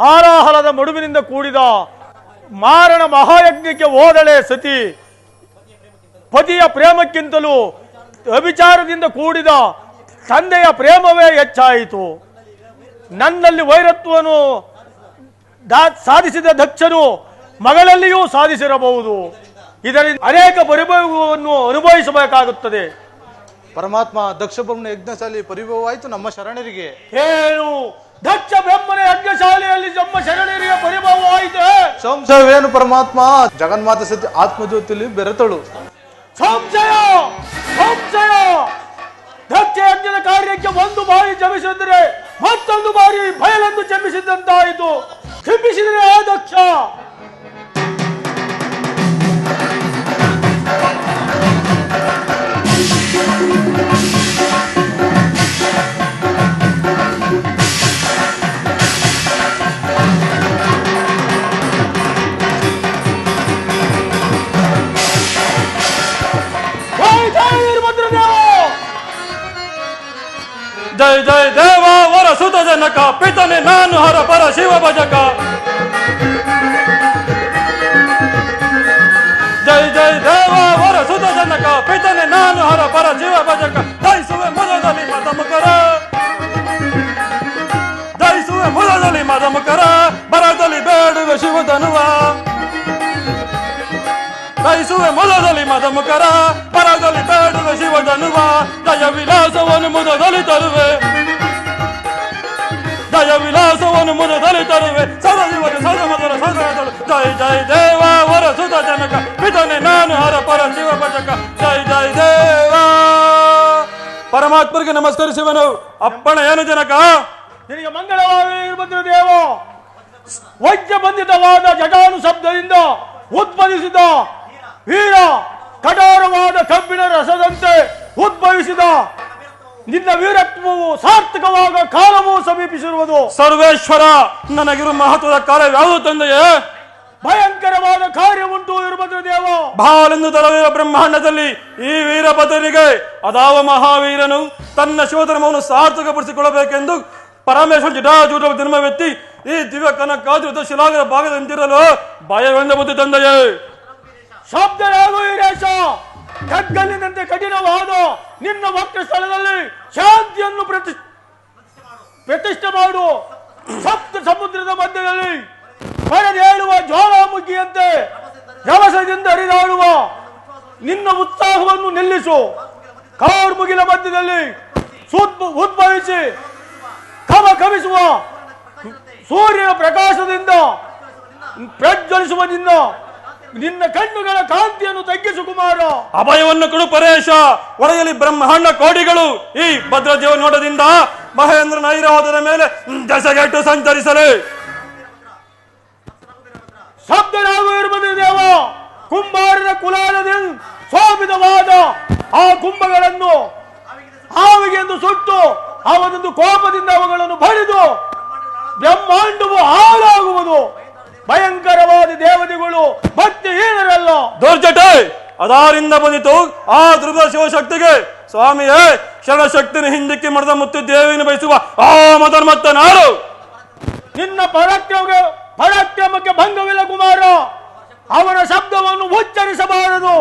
ಹಾರಾಹಲದ ಮಡುವಿನಿಂದ ಕೂಡಿದ ಮಾರಣ ಮಹಾಯಜ್ಞಕ್ಕೆ ಹೋದಳೆ ಸತಿ. ಪತಿಯ ಪ್ರೇಮಕ್ಕಿಂತಲೂ ಅಭಿಚಾರದಿಂದ ಕೂಡಿದ ತಂದೆಯ ಪ್ರೇಮವೇ ಹೆಚ್ಚಾಯಿತು. ನನ್ನಲ್ಲಿ ವೈರತ್ವನು ಸಾಧಿಸಿದ ದಕ್ಷನು ಮಗಳಲ್ಲಿಯೂ ಸಾಧಿಸಿರಬಹುದು. ಇದರಿಂದ ಅನೇಕ ಪರಿಭವವನ್ನು ಅನುಭವಿಸಬೇಕಾಗುತ್ತದೆ. ಪರಮಾತ್ಮ ದಕ್ಷ ಯಜ್ಞ ಯಜ್ಞಶಾಲಿ ಪರಿಭವವಾಯಿತು ನಮ್ಮ ಶರಣರಿಗೆ. ಏನು ದಕ್ಷ ಬ್ರಹ್ಮನ ಯಜ್ಞಶಾಲೆಯಲ್ಲಿ ನಮ್ಮ ಶರಣರಿಗೆ ಪರಿಭವವಾಯಿತು ಸಂಶಯವೇನು ಪರಮಾತ್ಮ? ಜಗನ್ಮಾತ ಸತಿ ಆತ್ಮಜ್ಯೋತಿಲಿ ಬೆರೆತಳು. ಸಂಶಯ! ಸಂಶಯ! ದಕ್ಷ ಯಜ್ಞದ ಕಾರ್ಯಕ್ಕೆ ಒಂದು ಬಾರಿ ಜಮಿಸಿದ್ರೆ ಮತ್ತೊಂದು ಬಾರಿ ಬಯಲನ್ನು ಜಮಿಸಿದಂತಾಯಿತು ಕ್ಷಮಿಸಿದರೆ ಆ ದಕ್ಷ! ಜೈ ಜೈ ದೇವ ವರ ಸುತ ಜನಕ ಪಿತನೆ ನಾನು ಹರ ಪರ ಶಿವ ಭಜಕ ಜೈ ಜೈ ದೇವ ವರ ಸುತ ಜನಕ ಪಿತನೆ ನಾನು ಹರ ಪರ ಶಿವ ಭಜಕ ಜಯಿಸುವೆ ಮುದದಲ್ಲಿ ಮದ ಮುಖರ ಜಯಿಸುವೆ ಮುದದಲ್ಲಿ ಮದ ಮುಖರ ಬರದಲ್ಲಿ ಬೇಡುವೆ ಶಿವಧನುವ ಜಯಿಸುವೆ ಮೊಲದಲ್ಲಿ ಮದ ಮುಖರ ಪರದಲ್ಲಿ ಬೇಡುವೆ ಶಿವಧನುವ ದಯ ವಿಲಾಸವನ್ನು ಮುದದಲ್ಲಿ ತರುವೆ. ದಯ ವಿಲಾಸವನ್ನು ಮುದದಲ್ಲಿ ತರುವೆ. ಸದ ಶಿವನ ಸದ ಮದರ ಸದನದಳು ಜೈ ಜೈ ದೇವ ವರ ಸುತ ಜನಕ, ಪಿತನೆ ನಾನು ಹರ ಪರ ಶಿವ ಭಜಕ. ಜೈ ಜೈ ದೇವ. ಪರಮಾತ್ಮರಿಗೆ ನಮಸ್ಕರಿಸುವನು. ಅಪ್ಪಣ ಏನು ಜನಕ? ನಿನಗೆ ಮಂಗಳವಾಗಲಿ ದೇವೋ. ವಜ್ರ ಬಂಧಿತವಾದ ಜಟಾನು ಶಬ್ದದಿಂದ ಉದ್ಭವಿಸಿದ ವೀರ ಕಠೋರವಾದ ಕಬ್ಬಿಣ ರಸದಂತೆ ಉದ್ಭವಿಸಿದ ನಿನ್ನ ವೀರತ್ವವು ಸಾರ್ಥಕವಾಗ ಕಾಲವು ಸಮೀಪಿಸಿರುವುದು. ಸರ್ವೇಶ್ವರ ನನಗಿರುವ ಮಹತ್ವದ ಕಾರ್ಯ ಯಾವುದು ತಂದೆಯೇ? ಭಯಂಕರವಾದ ಕಾರ್ಯವುಂಟು ವೀರಭದ್ರದೇವ ಬಾಲೆಂದು ತರವಿರುವ ಬ್ರಹ್ಮಾಂಡದಲ್ಲಿ ಈ ವೀರಭದ್ರನಿಗೆ ಅದಾವ ಮಹಾವೀರನು ತನ್ನ ಶಿವಧರ್ಮವನ್ನು ಸಾರ್ಥಕಪಡಿಸಿಕೊಳ್ಳಬೇಕೆಂದು ಪರಮೇಶ್ವರ ಜಟಾಜೂಟ ಜನ್ಮವೆತ್ತಿ ಈ ದಿವ್ಯ ಕನಕಾದ್ರುತ ಶಿಲಾಗರ ಭಾಗದಂತಿರಲು ಭಯವೆಂದ ಬುದ್ಧಿ ತಂದೆಯೇ? ಶಬ್ದರಾಗು ಈರೇಶ ಕಗ್ಗಲ್ಲಿನಂತೆ ಕಠಿಣವಾದ ನಿನ್ನ ಭಕ್ತ ಸ್ಥಳದಲ್ಲಿ ಶಾಂತಿಯನ್ನು ಪ್ರತಿ ಪ್ರತಿಷ್ಠೆ ಮಾಡು. ಸಪ್ತ ಸಮುದ್ರದ ಮಧ್ಯದಲ್ಲಿ ಪಡೆದೇಳುವ ಜ್ವಾಲಾಮುಖಿಯಂತೆ ರಭಸದಿಂದ ಹರಿದಾಡುವ ನಿನ್ನ ಉತ್ಸಾಹವನ್ನು ನಿಲ್ಲಿಸು. ಕಾರ್ಮುಗಿಲ ಮಧ್ಯದಲ್ಲಿ ಉದ್ಭವಿಸಿ ಕವ ಕವಿಸುವ ಸೂರ್ಯನ ಪ್ರಕಾಶದಿಂದ ಪ್ರಜ್ವಲಿಸುವ ನಿನ್ನ ನಿನ್ನ ಕಣ್ಣುಗಳ ಕಾಂತಿಯನ್ನು ತಗ್ಗಿಸು ಕುಮಾರ. ಅಭಯವನ್ನು ಕೊಡು ಪರೇಶ. ಒಳಗಲಿ ಬ್ರಹ್ಮಾಂಡ ಕೋಡಿಗಳು ಈ ಭದ್ರದೇವ ನೋಡದಿಂದ ಮಹೇಂದ್ರನ ಐರಾವತದ ಮೇಲೆ ದಸಗೆಟ್ಟು ಸಂಚರಿಸಲಿ. ಶಬ್ದರಾಗು ಇರುವುದು ದೇವ. ಕುಂಬಾರನ ಕುಲಾಲದಿಂದ ಸೋಮಿತವಾದ ಆ ಕುಂಭಗಳನ್ನು ಹಾವಿಗೆಂದು ಸುಟ್ಟು ಅವನೊಂದು ಕೋಪದಿಂದ ಅವುಗಳನ್ನು ಬಳಿದು ಬ್ರಹ್ಮಾಂಡವು ಹಾಳಾಗುವುದು. ಭಯಂಕರವಾದ ದೇವತೆಗಳು ಭಕ್ತಿಹೀನರಲ್ಲ ದೊರ್ಜಟ! ಅದಾರಿಂದ ಬಂದಿತು ಆ ದುರ್ಗ ಶಿವಶಕ್ತಿಗೆ. ಸ್ವಾಮಿಯೇ ಶರಣಶಕ್ತಿನ ಹಿಂದಕ್ಕೆ ಮಡದ ಮುತ್ತು ದೇವಿನ ಬಯಸುವ ಆ ಮದನ್ಮತ್ತ ಮತ್ತನಾರು ನಿನ್ನ ಪರಾಕ್ರಮ ಪರಾಕ್ರಮಕ್ಕೆ ಭಂಗವಿಲ್ಲ ಕುಮಾರ. ಅವನ ಶಬ್ದವನ್ನು ಉಚ್ಚರಿಸಬಾರದು.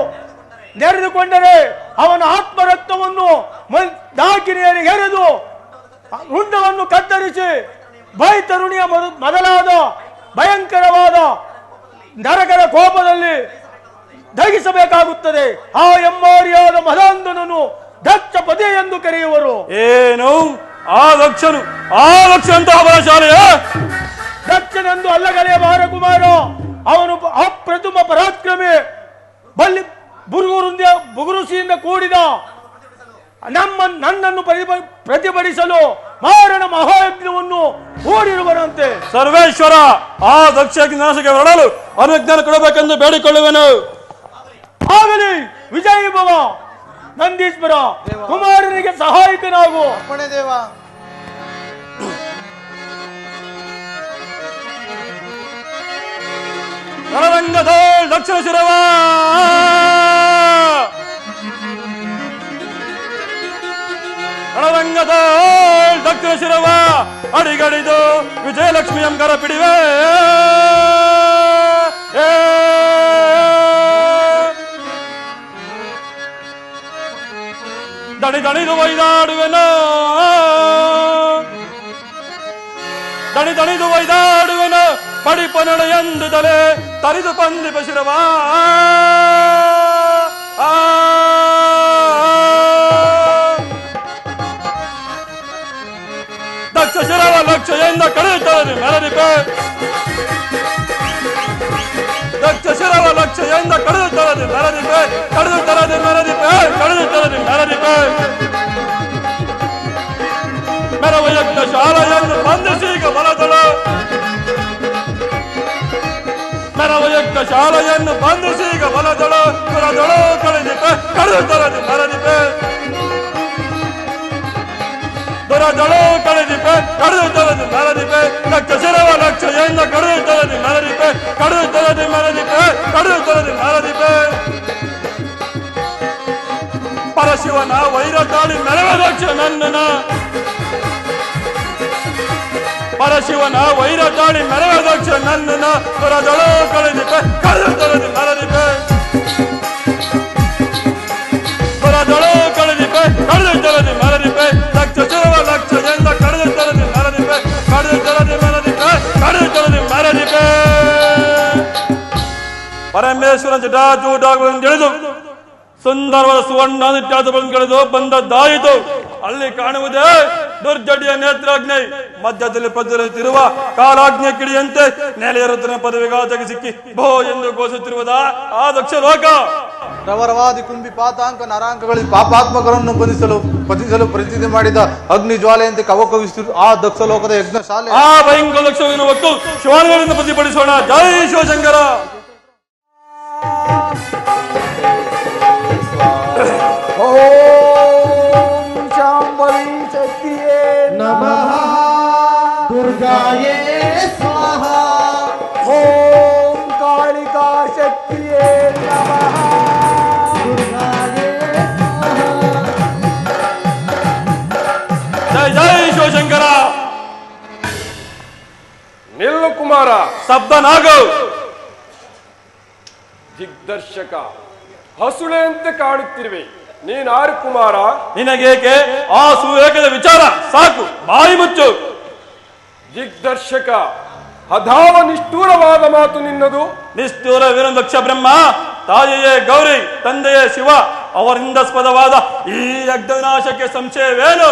ನೆರೆದುಕೊಂಡರೆ ಅವನ ಆತ್ಮರಕ್ತವನ್ನು ದಾಕಿನಿಯಲ್ಲಿ ಎರೆದು ರುಂಡವನ್ನು ಕತ್ತರಿಸಿ ಬೈತರುಣಿಯ ತರುಣಿಯ ಮೊದಲಾದ ಭಯಂಕರವಾದ ನರಕರ ಕೋಪದಲ್ಲಿ ದಹಿಸಬೇಕಾಗುತ್ತದೆ. ಆ ಎಮ್ಮಾರಿಯಾದ ಮದಾಂಧನನ್ನು ದಕ್ಷ ಪದೇ ಎಂದು ಕರೆಯುವರು. ಏನು ಆ ಲಕ್ಷನು ಆ ಲಕ್ಷ ಅಂತ ಬಲಶಾಲೆಯ? ದಕ್ಷನೆಂದು ಅಲ್ಲಗಲೆಯ ಕುಮಾರ ಅವನು ಅಪ್ರತಿಮ ಪರಾಕ್ರಮಿ ಬಲ್ಲಿ ಬುರುಗುರುಂದ ಬುಗುರುಸಿಯಿಂದ ಕೂಡಿದ ನಮ್ಮ ನನ್ನನ್ನು ಪ್ರತಿಭ- ಪ್ರತಿಭಟಿಸಲು ಮಾರಣ ಮಹಾಯಜ್ಞವನ್ನು ಓಡಿರುವನಂತೆ ಸರ್ವೇಶ್ವರ ಆ ದಕ್ಷ ಜ್ಞಾನಕ್ಕೆ ಹೊರಡಲು ಅನುಜ್ಞಾನ ಕೊಡಬೇಕೆಂದು ಬೇಡಿಕೊಳ್ಳುವೆನು. ಆಗಲಿ ವಿಜಯ ಭವ ನಂದೀಶ್ವರ ಕುಮಾರನಿಗೆ ಸಹಾಯಕನಾಗು. ದೇವ. ದಕ್ಷಿಣ ಶಿರವ. ರಣರಂಗ ರಂಗದ ದಕ್ಷಿಣ ಶಿರವ ಅಡಿಗಡಿದು ವಿಜಯಲಕ್ಷ್ಮಿ ಅಂಕರ ಪಿಡಿವೆ. ದಣಿ ದಣಿದು ಒಯ್ದಾಡುವೆನೋ ದಣಿ ದಣಿದು ಒಯ್ದಾಡುವೆನು ಪಡಿಪನಣ ಎಂದು ತಲೆ ತರಿದು ಪಂದಿಪ ಶಿರವಾ ಆ. ಶಿರವ ಲಕ್ಷ ಎಂದ ಕಳೆಯುತ್ತದೆ ಮೆರದಿಪೆ ದಕ್ಷ ಶಿರವ ಲಕ್ಷ ಎಂದ ಕಳೆಯುತ್ತದೆ ಮೆರದಿಪೆ ಕಳೆದು ತರದೆ ಮೆರದಿಪೆ ಕಳೆದು ತರದೆ ಮೆರದಿಪೆ ಮೆರವ ಯಜ್ಞ ಶಾಲೆಯನ್ನು ಬಂಧಿಸಿ ಈಗ ಬಲದಳು ಮೆರವ ಯಜ್ಞ ಶಾಲೆಯನ್ನು ಬಂಧಿಸಿ ಈಗ ಬಲದಳು ಬಲದಳು ಕಳೆದಿಪೆ ಕಳೆದು ತರದೆ ಮೆರದಿಪೆ ದೊರದಳು ಕಳೆದಿಪೆ ಕಳೆದು ಪರಶಿವನ ವೈರ ತಾಳಿ ಮೆರವ ದಕ್ಷ ನನ್ನನ ಪರಶಿವನ ವೈರ ತಾಳಿ ಮೆರವ ದಕ್ಷ ನನ್ನನ ದೊರದಳು ಕಳೆದಿಪೆ ಕಳೆದು ತರದೆ ಮೆರದಿಪೆ ದೊರದಳು ಕಳೆದಿಪೆ ಕಳೆದು ತರದೆ ಮೆರದಿಪೆ ಲಕ್ಷ ಶಿರವ ಲಕ್ಷ ಎಂದ ಕಳೆದು ತರದೆ ಮೆರದಿಪೆ ಕಳೆದು ತರದೆ ಮೆರದಿಪೆ ಕಳೆದು ತರದೆ ಮೆರದಿಪೆ ಪರಮೇಶ್ವರನ ಜಟಾಜೂಟಾಗುವುದನ್ನು ತಿಳಿದು ಸುಂದರವಾದ ಸುವರ್ಣ ಬಂದ ಬಂದದ್ದಾಯಿತು ಅಲ್ಲಿ ಕಾಣುವುದೇ ದುರ್ಜಡಿಯ ನೇತ್ರಾಜ್ಞೆ ಮಧ್ಯದಲ್ಲಿ ಪ್ರಜ್ವಲಿಸುತ್ತಿರುವ ಕಾಲಾಜ್ಞೆ ಕಿಡಿಯಂತೆ ನೆಲೆಯರುತ್ತನ ಪದವಿಗಾತಕ್ಕೆ ಸಿಕ್ಕಿ ಭೋ ಎಂದು ಘೋಷಿಸುತ್ತಿರುವುದ ಆ ದಕ್ಷ ಲೋಕ. ರವರವಾದಿ ಕುಂಬಿ ಪಾತಾಂಕ ನರಾಂಕಗಳಲ್ಲಿ ಪಾಪಾತ್ಮಕರನ್ನು ಬಂಧಿಸಲು ಪತಿಸಲು ಪ್ರತಿನಿಧಿ ಮಾಡಿದ ಅಗ್ನಿ ಜ್ವಾಲೆಯಂತೆ ಕವಕವಿಸುತ್ತಿರುವ ಆ ದಕ್ಷ ಲೋಕದ ಯಜ್ಞ ಶಾಲೆ ಆ ಭಯಂಕರ ದಕ್ಷವನ್ನು ಹೊತ್ತು ಶಿವಾನಗಳಿಂದ ಪ್ರತಿಭಟಿಸೋಣ. ಜೈ ಶಿವಶಂಕರ. ಓಂ ಶಾಂಬರಿ ಶಕ್ತಿಯೇ ನಮಃ. ದುರ್ಗಾಯೇ ಸ್ವಾಹ. ಓಂ ಕಾಳಿಕಾ ಶಕ್ತಿಯೇ ನಮಃ. ದುರ್ಗಾಯೇ ಜಯ ಜಯ ಶಿವಶಂಕರ. ನಿಲ್ಲು ಕುಮಾರ ಸ್ತಬ್ಧನಾಗು ದಿಗ್ದರ್ಶಕ ಹಸುಳೆ ಅಂತ ಕಾಣುತ್ತಿರುವೆ. ನೀನಾರು ಕುಮಾರ? ನಿನಗೇಕೆ? ಆ ಸೂರ್ಯಕದ ವಿಚಾರ ಸಾಕು ಬಾಯಿ ಮುಚ್ಚು. ದಿಗ್ದರ್ಶಕ ಅಧಾವ ನಿಷ್ಠೂರವಾದ ಮಾತು ನಿನ್ನದು. ನಿಷ್ಠೂರ ವೀರದಕ್ಷ ಬ್ರಹ್ಮ ತಾಯಿಯೇ ಗೌರಿ ತಂದೆಯೇ ಶಿವ ಅವರಿಂದ ಸ್ಪದವಾದ ಈ ಯಜ್ಞನಾಶಕ್ಕೆ ಸಂಶಯವೇನು?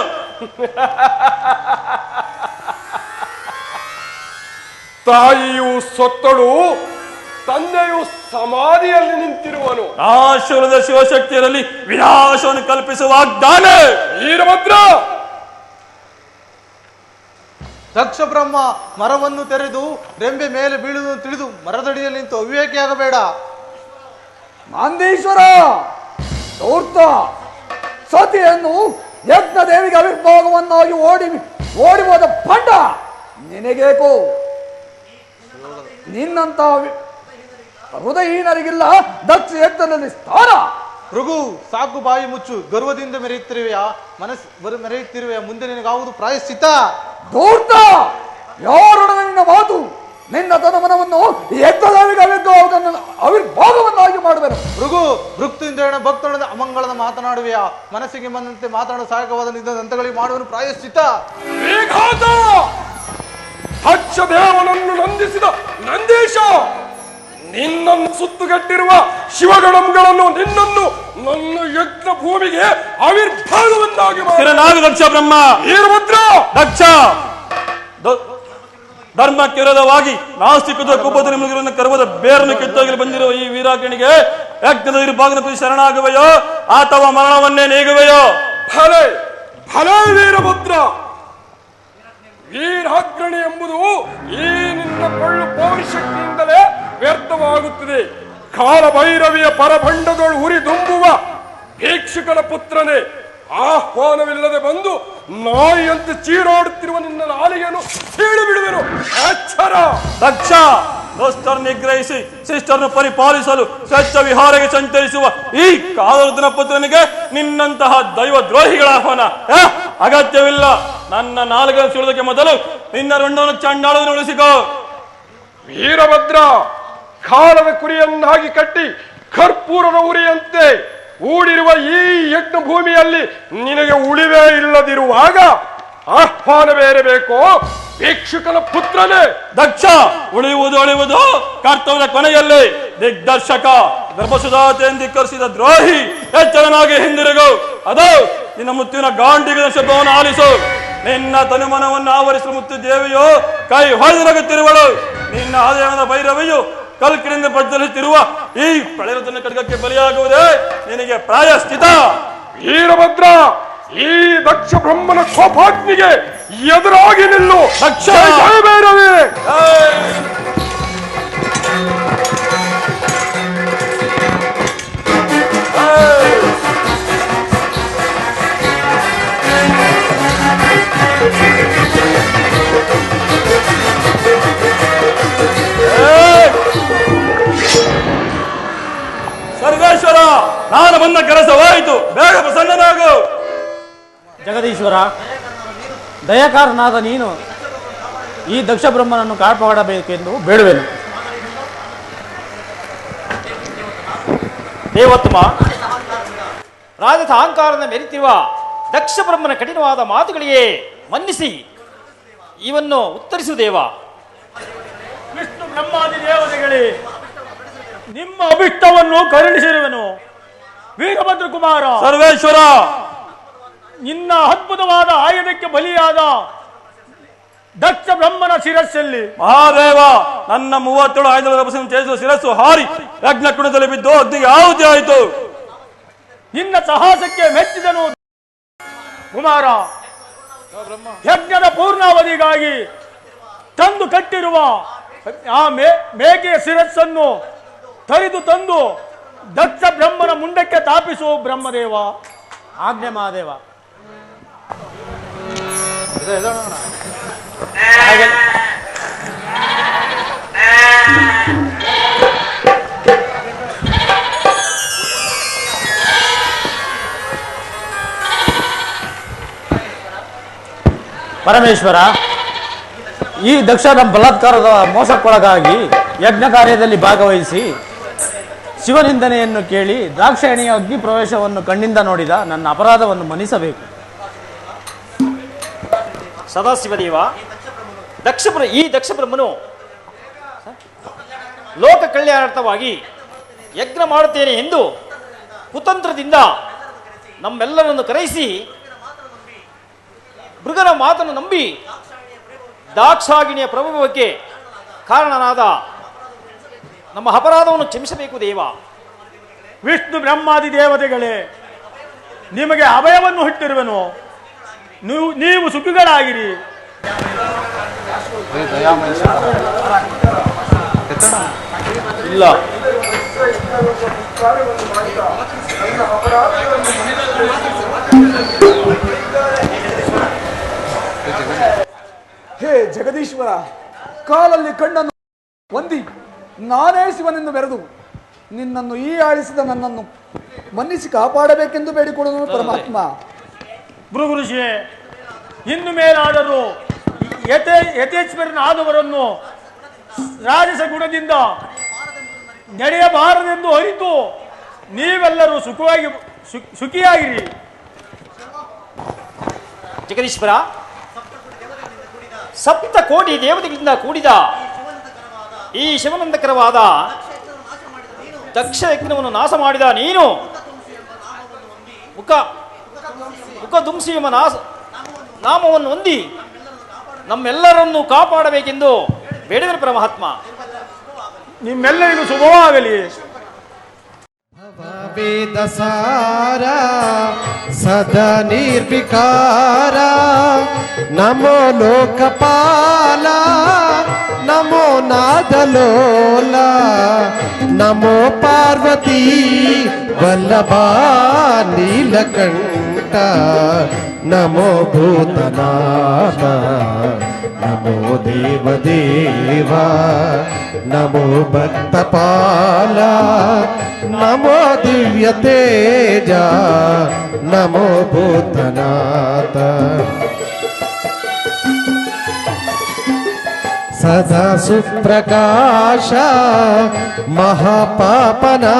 ತಾಯಿಯು ಸೊತ್ತಳು ತಂದೆಯು ಸಮಾಧಿಯಲ್ಲಿ ನಿಂತಿರುವನು. ಆಶುರದ ಶಿವಶಕ್ತಿಯರಲ್ಲಿ ವಿನಾಶವನ್ನು ಕಲ್ಪಿಸುವ ವಾಗ್ದಾನ ವೀರಭದ್ರ! ದಕ್ಷ ಬ್ರಹ್ಮ ಮರವನ್ನು ತೆರೆದು ರೆಂಬೆ ಮೇಲೆ ಬೀಳುವುದನ್ನು ತಿಳಿದು ಮರದಡಿಯಲ್ಲಿ ನಿಂತು ಅವಿವೇಕಿಯಾಗಬೇಡ ಮಾಂದೇಶ್ವರ ದೌರ್ತ ಸತಿಯನ್ನು ಯಜ್ಞ ದೇವಿಗೆ ಆವಿರ್ಭಾಗವನ್ನಾಗಿ ಓಡಿ ಓಡಿ ಹೋದ ಪಂಡ! ನಿನಗೇಕೋ? ನಿನ್ನಂತ ಹೃದಯಹೀನರಿಗಿಲ್ಲ ದಕ್ಷ ಯಜ್ಞದಲ್ಲಿ ಸ್ಥಾನ. ರಘು ಸಾಕು ಬಾಯಿ ಮುಚ್ಚು ಗರ್ವದಿಂದ ಮೆರೆಯುತ್ತಿರುವೆಯ? ಮನಸ್ಸು ಬರು ಮೆರೆಯುತ್ತಿರುವೆಯ? ಮುಂದೆ ನಿನಗಾವುದು ಪ್ರಾಯಶ್ಚಿತ ದೂರ್ತ ಯಾರೊಡನೆ ನಿನ್ನ ಮಾತು? ನಿನ್ನ ತನಮನವನ್ನು ಯಜ್ಞದೇವಿಗೆ ಅವಿರ್ಭಾಗವನ್ನಾಗಿ ಮಾಡಬೇಕು ಭೃಗು ಭೃಕ್ತಿಯಿಂದ ಭಕ್ತನೊಡನೆ ಅಮಂಗಳದ ಮಾತನಾಡುವೆಯ? ಮನಸ್ಸಿಗೆ ಬಂದಂತೆ ಮಾತನಾಡಲು ಸಹಾಯಕವಾದ ದಂತಗಳಿಗೆ ಮಾಡುವನು ಪ್ರಾಯಶ್ಚಿತ ಹಚ್ಚ ದೇವನನ್ನು ನಂದಿಸಿದ ನಂದೀಶ! ನಿನ್ನನ್ನು ಸುತ್ತುಗಟ್ಟಿರುವ ಶಿವಗಣಂಗಳನ್ನು ನಿನ್ನನ್ನು ನನ್ನ ಯಜ್ಞ ಭೂಮಿಗೆ ಆವಿರ್ಭಾವವನ್ನಾಗಿ. ಕಿರನಾಗ ದಕ್ಷ ಬ್ರಹ್ಮ. ವೀರಭದ್ರ! ದಕ್ಷ! ಧರ್ಮಕ್ಕೆ ವಿರೋಧವಾಗಿ ನಾಸ್ತಿಕದ ಕುಬ್ಬದ ನಿಮಗಿರುವ ಕರ್ವದ ಬೇರನ್ನು ಕಿತ್ತೋಗಲು ಬಂದಿರುವ ಈ ವೀರಾಗಣಿಗೆ ಯಜ್ಞದ ವಿರುಭಾಗನ ಪ್ರತಿ ಶರಣಾಗುವೆಯೋ ಅಥವಾ ಮರಣವನ್ನೇ ನೀಗುವೆಯೋ? ಭಲೆ ಭಲೆ ವೀರಭದ್ರ! ವೀರಾಗ್ರಣಿ ಎಂಬುದು ಈ ನಿನ್ನ ಕೊಳ್ಳು ಪೌರುಷಕ್ತಿಯಿಂದಲೇ ವ್ಯರ್ಥವಾಗುತ್ತದೆ. ಕಾಲಭೈರವಿಯ ಪರಭಂಡಗಳು ದುಂಬುವ ಭೀಕ್ಷಕನ ಪುತ್ರನೇ, ಆಹ್ವಾನವಿಲ್ಲದೆ ಬಂದು ನಾಯಿಯಂತೆ ಚೀರಾಡುತ್ತಿರುವ ನಿನ್ನ ನಾಲಿಗೆಯನ್ನು ಸೀಳು ಬಿಡುವೆನು ಅಚ್ಚರ ದಕ್ಷ ನಿಗ್ರಹಿಸಿ ಶಿಷ್ಟರನ್ನು ಪರಿಪಾಲಿಸಲು ಸ್ವಚ್ಛ ವಿಹಾರಕ್ಕೆ ಸಂಚರಿಸುವ ಈ ಕಾಲವೃತನ ಪುತ್ರನಿಗೆ ನಿನ್ನಂತಹ ದೈವ ದ್ರೋಹಿಗಳ ಆಹ್ವಾನ? ಅಗತ್ಯವಿಲ್ಲ. ನನ್ನ ನಾಲ್ಕನ್ನು ಸುಳಿದಕ್ಕೆ ಮೊದಲು ನಿನ್ನ ರುಂಡವನ್ನು ಚಂಡಾಳವನ್ನು ಉಳಿಸಿಕೋ. ವೀರಭದ್ರ ಕಾಲದ ಕುರಿಯನ್ನಾಗಿ ಕಟ್ಟಿ ಕರ್ಪೂರದ ಉರಿಯಂತೆ ಊಡಿರುವ ಈ ಯಜ್ಞ ಭೂಮಿಯಲ್ಲಿ ನಿನಗೆ ಉಳಿವೇ ಇಲ್ಲದಿರುವಾಗ ಆಹ್ವಾನ ಬೇರೆ ಬೇಕೋ? ಭಿಕ್ಷುಕನ ಪುತ್ರನೇ! ದಕ್ಷ ಉಳಿಯುವುದು ಉಳಿಯುವುದು ಕರ್ತವ್ಯ ಕೊನೆಯಲ್ಲಿ. ದಿಗ್ದರ್ಶಕ ಗರ್ಭಸುಧಾತೆಯನ್ನು ಧಿಕ್ಕರಿಸಿದ ದ್ರೋಹಿ ಎಚ್ಚರನಾಗಿ ಹಿಂದಿರುಗು. ಅದು ನಿನ್ನ ಮುತ್ತಿನ ಗಾಂಡಿಗದ ಶಬ್ದವನ್ನು ಆಲಿಸು. ನಿನ್ನ ತನುಮನವನ್ನು ಆವರಿಸಲು ಮುತ್ತು ದೇವಿಯೋ ಕೈ ಹೊಡೆದಿರುವಳು ನಿನ್ನ ಆದಾಯದ ಭೈರವಿಯು ಕಲ್ಕಿನಿಂದ ಪ್ರಜ್ವಲಿಸುತ್ತಿರುವ ಈ ಪ್ರಳಯತನ ಕಡಗಕ್ಕೆ ಬಲಿಯಾಗುವುದೇ ನಿನಗೆ ಪ್ರಾಯಶ್ಚಿತ. ವೀರಭದ್ರ ಈ ದಕ್ಷ ಬ್ರಹ್ಮನ ಕೋಪಾಗ್ನಿಗೆ ಎದುರಾಗಿ ನಿಲ್ಲು. ದಕ್ಷ! ಭೈರವೇ! ಏಯ್! ದಯಕಾರನಾದ ನೀನು ಈ ದಕ್ಷ ಬ್ರಹ್ಮನನ್ನು ಕಾಪಾಡಬೇಕೆಂದು ಬೇಡುವೆನು. ದೇವೋತ್ತಮ ರಾಜದ ಅಹಂಕಾರದ ಮೆರಿತಿರುವ ದಕ್ಷ ಬ್ರಹ್ಮನ ಕಠಿಣವಾದ ಮಾತುಗಳಿಗೆ ಮನ್ನಿಸಿ ಇವನ್ನು ಉತ್ತರಿಸು ದೇವ. ವಿಷ್ಣು ಬ್ರಹ್ಮಾದಿ ದೇವತೆಗಳೇ ನಿಮ್ಮ ಅಭಿಷ್ಟವನ್ನು ಕರುಣಿಸಿರುವನು. ವೀರಭದ್ರ ಕುಮಾರ. ಸರ್ವೇಶ್ವರ! ನಿನ್ನ ಅದ್ಭುತವಾದ ಆಯುಧಕ್ಕೆ ಬಲಿಯಾದ ದಕ್ಷ ಬ್ರಹ್ಮನ ಶಿರಸ್ಸಲ್ಲಿ. ಮಹಾದೇವ ನನ್ನ ಮೂವತ್ತೇಳು ಆಯುಧ ಚೇಸುವ ಶಿರಸ್ಸು ಹಾರಿ. ಯಜ್ಞ ಕುಣದಲ್ಲಿ ಬಿದ್ದು ಅಗ್ನಿಗೆ ಯಾವುದೇ ಆಯಿತು. ನಿನ್ನ ಸಾಹಸಕ್ಕೆ ಮೆಚ್ಚಿದನು ಕುಮಾರ. ಯಜ್ಞದ ಪೂರ್ಣಾವಧಿಗಾಗಿ ತಂದು ಕಟ್ಟಿರುವ ಆ ಮೇ ಮೇಕೆಯ ಶಿರಸ್ಸನ್ನು ತರಿದು ತಂದು ದಕ್ಷ ಬ್ರಹ್ಮನ ಮುಂಡಕ್ಕೆ ತಾಪಿಸು ಬ್ರಹ್ಮದೇವ. ಆಜ್ಞೆ ಮಹಾದೇವ. ಪರಮೇಶ್ವರ ಈ ದಕ್ಷನ ಬಲಾತ್ಕಾರದ ಮೋಸಕ್ಕೊಳಗಾಗಿ ಯಜ್ಞ ಕಾರ್ಯದಲ್ಲಿ ಭಾಗವಹಿಸಿ ಶಿವನಿಂದನೆಯನ್ನು ಕೇಳಿ ದ್ರಾಕ್ಷಾಯಣಿಯ ಅಗ್ನಿ ಪ್ರವೇಶವನ್ನು ಕಣ್ಣಿಂದ ನೋಡಿದ ನನ್ನ ಅಪರಾಧವನ್ನು ಮನ್ನಿಸಬೇಕು ಸದಾಶಿವದೇವ. ದಕ್ಷ ಈ ದಕ್ಷ ಬ್ರಹ್ಮನು ಲೋಕ ಕಲ್ಯಾಣಾರ್ಥವಾಗಿ ಯಜ್ಞ ಮಾಡುತ್ತೇನೆ ಎಂದು ಕುತಂತ್ರದಿಂದ ನಮ್ಮೆಲ್ಲರನ್ನು ಕರೆಯಿಸಿ ಮೃಗನ ಮಾತನ್ನು ನಂಬಿ ದಾಕ್ಷಾಗಿಣಿಯ ಪ್ರಭಾವಕ್ಕೆ ಕಾರಣನಾದ ನಮ್ಮ ಅಪರಾಧವನ್ನು ಕ್ಷಮಿಸಬೇಕು ದೇವ. ವಿಷ್ಣು ಬ್ರಹ್ಮಾದಿ ದೇವತೆಗಳೇ, ನಿಮಗೆ ಅಭಯವನ್ನು ಹುಟ್ಟಿರುವೆನು. ನೀವು ನೀವು ಸುಖಿಗಳಾಗಿರಿ. ಇಲ್ಲ. ಹೇ ಜಗದೀಶ್ವರ ಕಾಲಲ್ಲಿ ಕಣ್ಣನ್ನು ಹೊಂದಿ ನಾನೇ ಶಿವನೆಂದು ಬೆರೆದು ನಿನ್ನನ್ನು ಈ ಆಳಿಸಿದ ನನ್ನನ್ನು ಮನ್ನಿಸಿ ಕಾಪಾಡಬೇಕೆಂದು ಬೇಡಿಕೊಳ್ಳುವುದು ಪರಮಾತ್ಮ. ಭೃಗು ಋಷಿಯೇ ಇನ್ನು ಮೇಲಾದರೂ ಯಥೇ ಯಥೇಚ್ಛರನಾದವರನ್ನು ರಾಜಸ ಗುಣದಿಂದ ನಡೆಯಬಾರದೆಂದು ಅರಿತು ನೀವೆಲ್ಲರೂ ಸುಖವಾಗಿ ಸುಖಿಯಾಗಿರಿ. ಜಗದೀಶ್ವರ, ಸಪ್ತ ಕೋಟಿ ದೇವತೆಗಳಿಂದ ಕೂಡಿದ ಈ ಶಿವನಂದಕರವಾದ ದಕ್ಷ ಯಜ್ಞವನ್ನು ನಾಶ ಮಾಡಿದ ನೀನು ಮುಖ ಮುಖ ದುಂಸಿ ಎಂಬ ನಾಶ ನಾಮವನ್ನು ಹೊಂದಿ ನಮ್ಮೆಲ್ಲರನ್ನು ಕಾಪಾಡಬೇಕೆಂದು ಬೇಡಿದರು ಪರಮಾತ್ಮ. ನಿಮ್ಮೆಲ್ಲರಿಗೂ ಶುಭವಾಗಲಿ. ವೇದಸಾರ ಸದ ನಿರ್ವಿಕಾರ. ನಮೋ ಲೋಕಪಾಲ ನಮೋ ನಾದಲೋಲ. ನಮೋ ಪಾರ್ವತಿ ವಲ್ಲಭ ನೀಲಕಂಠ. ನಮೋ ಭೂತನಾಥ ನಮೋ ದೇವ ದೇವ ನಮೋ ಭಕ್ತಪಾಲ ನಮೋ ದಿವ್ಯ ತೇಜ ನಮೋ ಭೂತನಾಥ ಸದಾ ಸುಪ್ರಕಾಶ ಮಹಾಪಾಪನಾಶ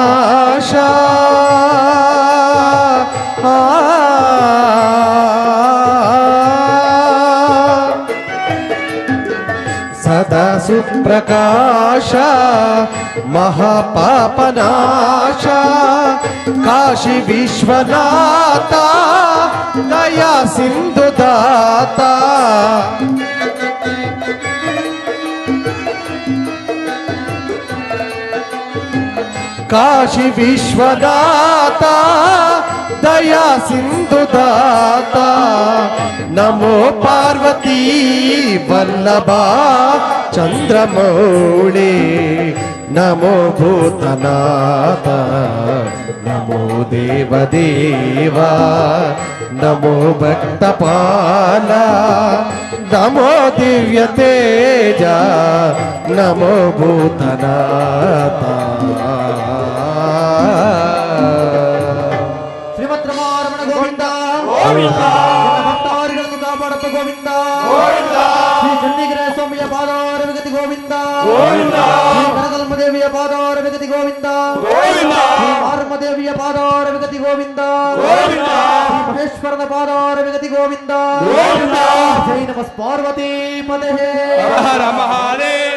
సదా సుప్రకాశ మహాపాపనాశ. కాశీ విశ్వనాథ దయా సింధుదాత ದಾತ ಕಾಶಿ ವಿಶ್ವದಾತ ದಯಾ ಸಿಂಧು ದಾತ ನಮೋ ಪಾರ್ವತಿ ವಲ್ಲಭ ಚಂದ್ರಮೌಳಿ ನಮೋ ಭೂತನಾಥ ನಮೋ ದೇವ ದೇವ ನಮೋ ಭಕ್ತಪಾಲ ನಮೋ ದಿವ್ಯ ಭಕ್ತಾರಿಗಳನ್ನು ಕಾಪಾಡಪ್ಪ ಗೋವಿಂದ ಶ್ರೀ ಚನ್ನಿಗಿರ ಸ್ವಾಮಿಯ ಪಾದಾರವಿಗತಿ ಗೋವಿಂದ ಶ್ರೀ ಕನಕಲ್ಮ ದೇವಿಯ ಪಾದಾರವಿಗತಿ ಗೋವಿಂದ ಶ್ರೀ ಮಾರಮ್ಮ ದೇವಿಯ ಪಾದಾರವಿಗತಿ ಗೋವಿಂದ ಶ್ರೀ ಮಹೇಶ್ವರನ ಪಾದಾರವಿಗತಿ ಗೋವಿಂದ ಜೈ ನಮಸ್ ಪಾರ್ವತಿ ಪದೇ ಹರ ಮಹಾದೇವ